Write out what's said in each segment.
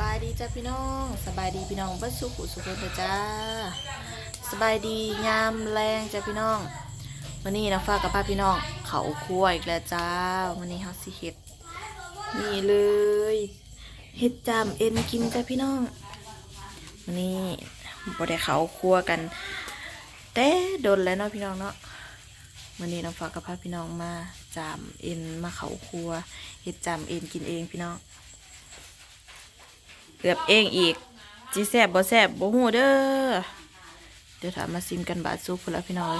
บายดีจ้าพี่น้องสบายดีพี่น้องเบัดสุขุสุขคนเถอะจ้าสบายดียามแรงจ้าพี่น้องวันนี้น้องฟ้ากับป้าพี่น้องเขาครัวอีกแล้วจ้าวันนี้เฮาสิเฮ็ดนี่เลยเฮ็ดจามเอ็นกินจ้าพี่น้องวันนี้บ่ได้เขาครัวกันแต่โดนแล้วเนาะพี่น้องเนาะวันนี้น้องฟ้ากับป้าพี่น้องมาจามเอ็นมาเขาครัวเฮ็ดจามเอ็นกินเองพี่น้อง เกือบเองอีกจีแซบบ่แซบบ่หูเด้อเดี๋ยวถามมาซิมกันบาดซุปพุ่นละพี่น้อย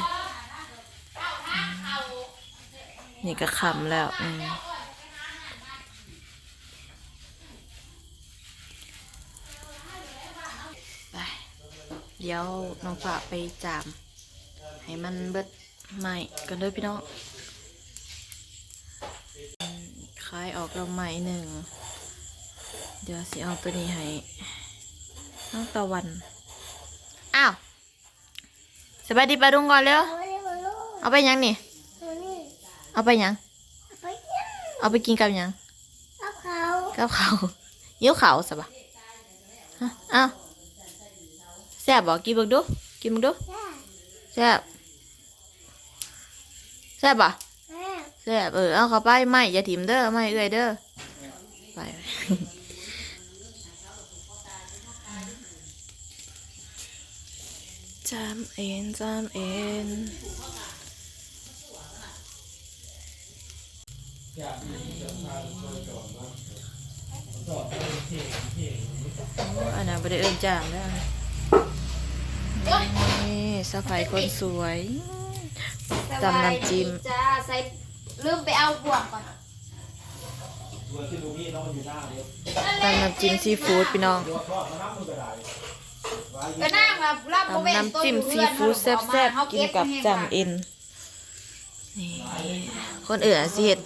นี่ก็คำแล้วอืมไปเดี๋ยวน้องฝาไปจาม ให้มันเบิดใหม่กันด้อพี่น้องคลายออกเราใหม่หนึ่ง เดี๋ยวสิเอาตัวนี้ให้น้องตะวัน อ้าวสบายดีปลาดุงก่อนเร็ว เอาไว้บนโลกเอาไปยังนี่เอานี่ เอาไปยัง เอาไปกินเอาไปกินกับยังเอาเขากับเขาวเยี่ยวเขาวสบะฮะอ้าวแซ่บบอกกินเบิ่งดู กินเบิ่งดูได้แซ่บแซ่บบ่แม่แซ่บเออเอาเข้าไปไม่อย่าถิ่มเด้อไม่เอื้อยเด้อไป จามเอ็นจามเอ็นอันนั้นไม่ได้เอินจามแล้วนี่สะพายคนสวยจำน้ำจิ้มจ้าใส่ลืมไปเอาบ่วงก่อนตำน้ำจิ้มซีฟู้ดพี่น้อง ก็นั่งแบบรับตำน้ำจิ้มซีฟู้ดแซ่บๆกินกับจำเอ็นนี่คนอื่นอาจสิเห็ด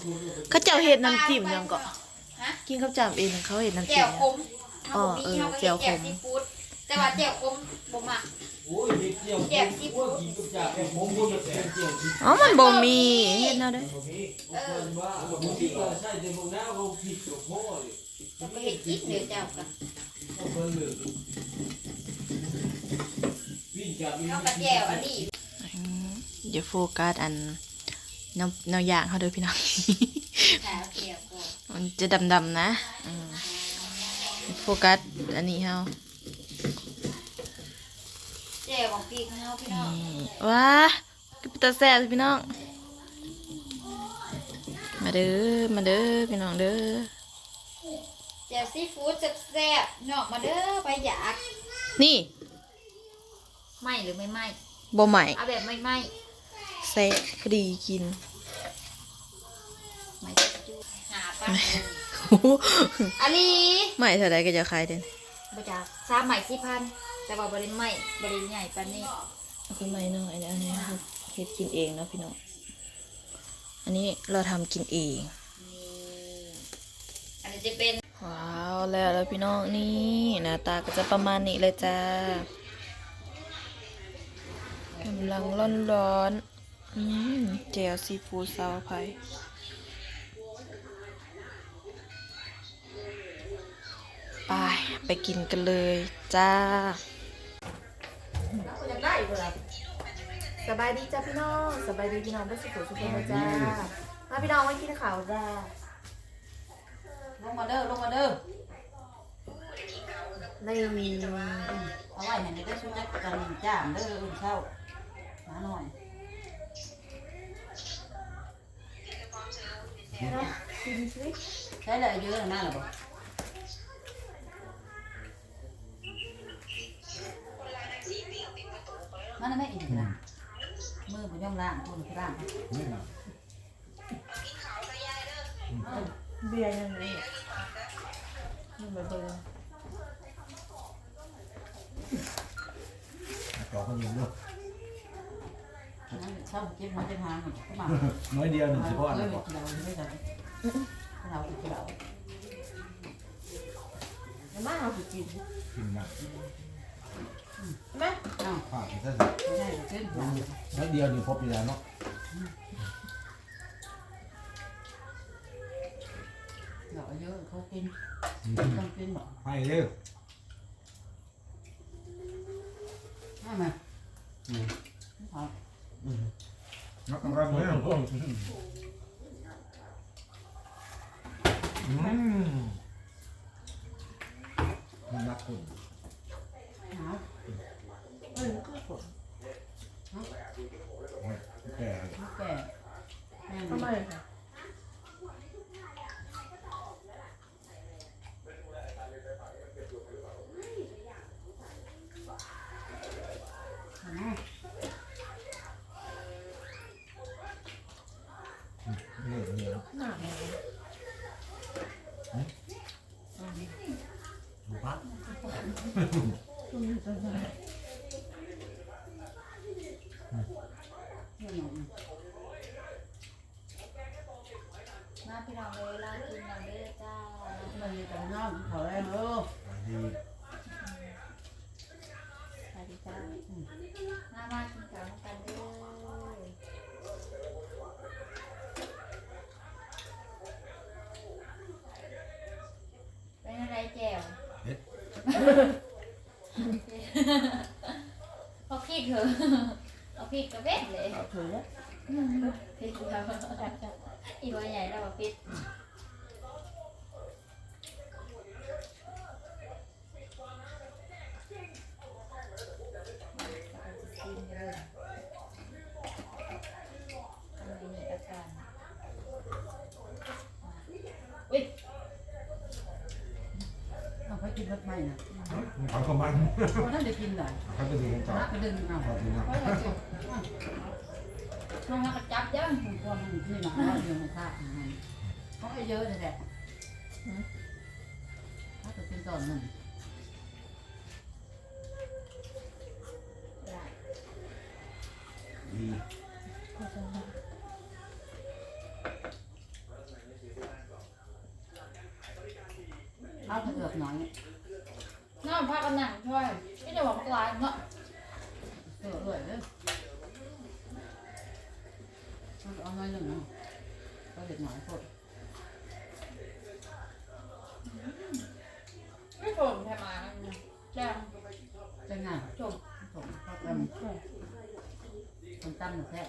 เขาเจ้าเห็ดน้ำจิ้มยังก็กินกับจำเอ็นเขาเห็ดน้ำแจ่จิ้วมขมอ๋อเออแจ่วขมซีฟู้ดแต่ว่าแจ่วขมบ่มักแจ่วซีฟู้ดอ๋อมันบ่มีเห็ดแนวได้เออจะไปเห็ดกินเดี๋ยวเจ้ากัน เอากระแจวอันนี้อย่าโฟกัสอันแนวแนวอย่างเขาเด้อพี่น้องค่ะแจ่วก่อนมันจะดำๆนะอืมโฟกัสอันนี้เฮาแจ่วของพี่เขาพี่น้องนี่ว้าก็เป็นตาแซ่บพี่น้อง มาเด้อ มาเด้อพี่น้องเด้อ แจ่วซีฟู้ดแซ่บๆนอกมาเด้อไปอยาก นี่ไหมหรือไม่ไหมบ่ใหม่เอาแบบไม่ไหมแซ่บพอดีกินไม่จุหาปังโอ้โหอาลีใหม่เท่าไรก็จะขายเด่นบจากสามใหม่สี่พันแต่ว่าบริไหมบริใหญ่ปานนี้เอาขึ้นมาหน่อยนะอันนี้เราเฮ็ดกินเองเนาะพี่น้องอันนี้เราทำกินเองนี่อันนี้จะเป็น ว้าวแล้วแล้วพี่น้องนี่หน้าตาก็จะประมาณนี้เลยจ้ากำลังร้อนร้อนๆอืมเจลซีฟู้ดซาวไพไปไปกินกันเลยจ้าสบายดีจ้าพี่น้องสบายดีพี่น้องไม่สุขสุขเลยจ้ามาพี่น้องมากินข้าวจ้าล งมาเด้อลงมาเด้อในมีเอาไว้ให้ในได้ชุดจักกันจ้ามเด้ออื่นเช้ามาหน่อยกินสิใช้เลยเยอะนะหรอบ่มันไม่อีกนะมือบ่ย่อมล่างคนล่างเบียร์ยังไง มันแบบเบอร์ต่อคนยิงด้วยเช้าเจ็บหัวเจ็บหางหมดเข้ามาน้อยเดียวหนึ่งสิบพ่อเอ้นะยบอกเราไม่ได้เราเราแล้วมาเอาไปกินกินนะใช่ไหมเอ้าฝากอีกสักไม่ใช่เส้นหัวน้อยเดียวหนึ่งครบอยู่แล้วเนาะเราเยอะเขากินเต้องกินบ่ไปเร็วให้มาเอานักกำลังเลยอืมมันนักคุณเอาเอ้ยมันก็สดแก่มันแก่แม่ทำไมนี่คะ เอามา เหนื่อยเหนื่อย หนาแม่ ดูปั๊บ เรื่องของ มาพี่น้องเลยลากินน้ำเด้อจ้ามันมีแต่น้ำเขาแรงเออสวัสดีจ้ามามากินข้าวกันเด้อเป็นอะไรแจ่ว เอาพริกเหรอ เอาพริกกระเบ็ดเลยเอาเถอะแล้วพริกเราอีกวันใหญ่เราเอาพริกอุ้ย เอาไปกินรถใหม่น่ะเขาก็มันเพราะท่านได้กินหลายเขาก็ดูของเขานักก็ดึงเอาเขาดูนะเพราะเราจะน้องก็จับยังผมกลัวมันที่หนักน้อยเดียวในภาคมันเขาให้เยอะเลยแหละถ้าจะเป็นตอนหนึ่งดีเอาเถือกหน่อย น้ากันหนังช่วยไม่ได้หวักลายเนาะเถือเลยเด้อเอาหน่อยหนึ่งเนาะก็เด็ดหน่อยพดไม่ชมใช่ไหมแจ้งจะง่ายชมผมก็ทำตั้มแท้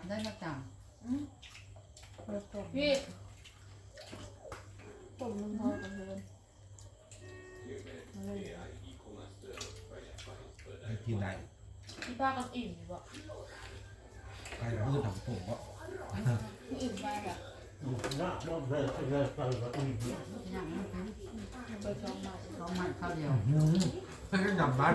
ก็ปัญญาได้มาจังพี่ต้มน้ำพอกันเลยให้กินได้พี่ป้ากันอิ่มอยู่บ่ไปพืชทำผมก็อิ่มมากแบบอย่างนั้นคือไปชมใหม่ เขามันข้าวเดียวไม่ได้หนำมัน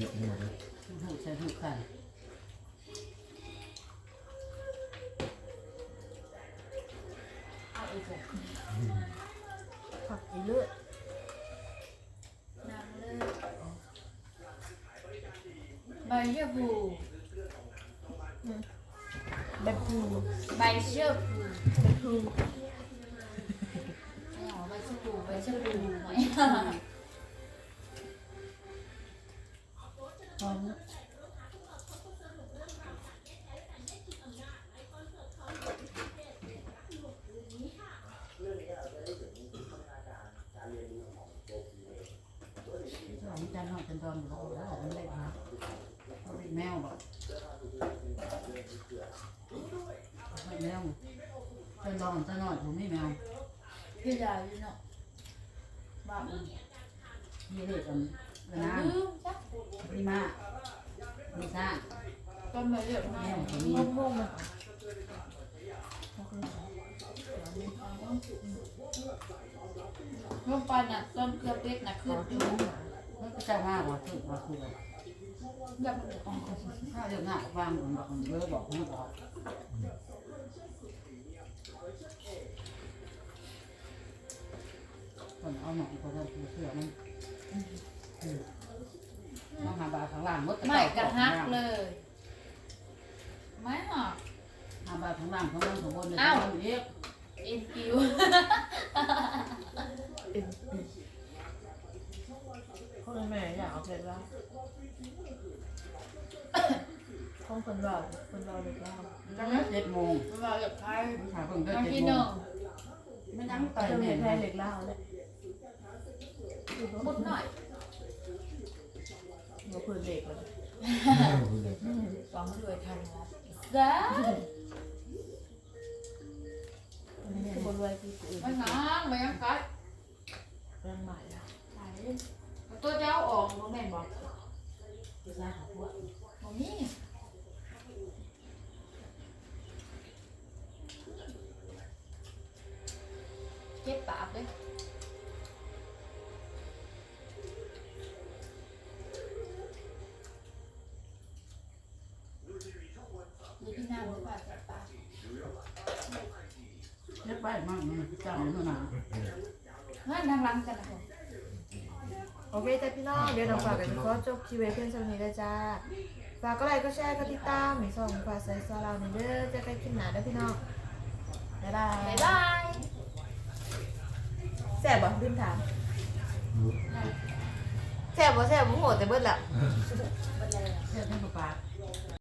เยอะหมดเลยหูใส่หูไข่เอาอีกเลยผักอีเลือดน้ำเลือดใบเชื่อผูแบบพูใบเชื่อผูแบบพูไม่เอาใบเชื่อผูใบเชื่อผูไหม หอม เรา จานหน่อยจานตอนอยู่แล้วมันเล็กนะเขาเป็นแมวแบบแมวจานตอนจานหน่อยผมไม่แมวพี่ยาอยู่เนาะบ้ามมีเด็กกันเวลาลืมจ้ะพี่มาพี่ซ่าต้นใบเลือดแมวผมมีม่วงม่วงมันลงไปน่ะต้นเกลือเป็ดน่ะขึ้นอยู่ มันก็จะมากกว่าถึงกว่าคือแบบถ้าเรื่องงานฟังผมบอกผมเยอะบอกผมบอกคนเอาหนังคนเอาเสื้อมันมาหาบาข้างล่างมดไม่กระหักเลย ไม่หรอกหาบาข้างล่างข้างล่างสมบูรณ์เลยเยอะเออ็นคิว คนแม่อยากเอาเพชรว่า ของคนเราคนเราเด็กเราจังนั้นเจ็ดโมงเราอยากใช้หาเพิ่งได้บางเจ็ดทีโมหนึ่งงไม่นั่งไต่จะมีแม่แพ้เด็กเล่าเลยมุดหน่อยหัวพื้นเด็กเลยสองด้วยทันนะจ้าคือบนรวยที่อื่นมันน้ำมันยังกัด เรื่องใหม่อะ ตัวเจ้าออกบ่แม่นบอก ที่ซ่าของพวก บ่มีเจ็บปากเลยนี่พี่น้ำหรือเปล่าเจ็บปากเล็บไปมากมันจังเท่านั้นเฮ้ยนั่งรังกันนะผมโอเคจ้าพี่น้องเดี๋ยวเราฝากกันก็จบคลิปไว้เพียงเท่านี้แล้วจ้าฝากก็ไลค์ก็แชร์ก็ติดตามส่งฝากใส่ซาเราในเด้อเจะไปกินหนาเด้อพี่น้องบ๊ายบายบ๊ายบาย แซ่บบ่ลืมถามแซ่บบ่แซ่บบ่โหดแต่เบิดละเล็บให้ปลา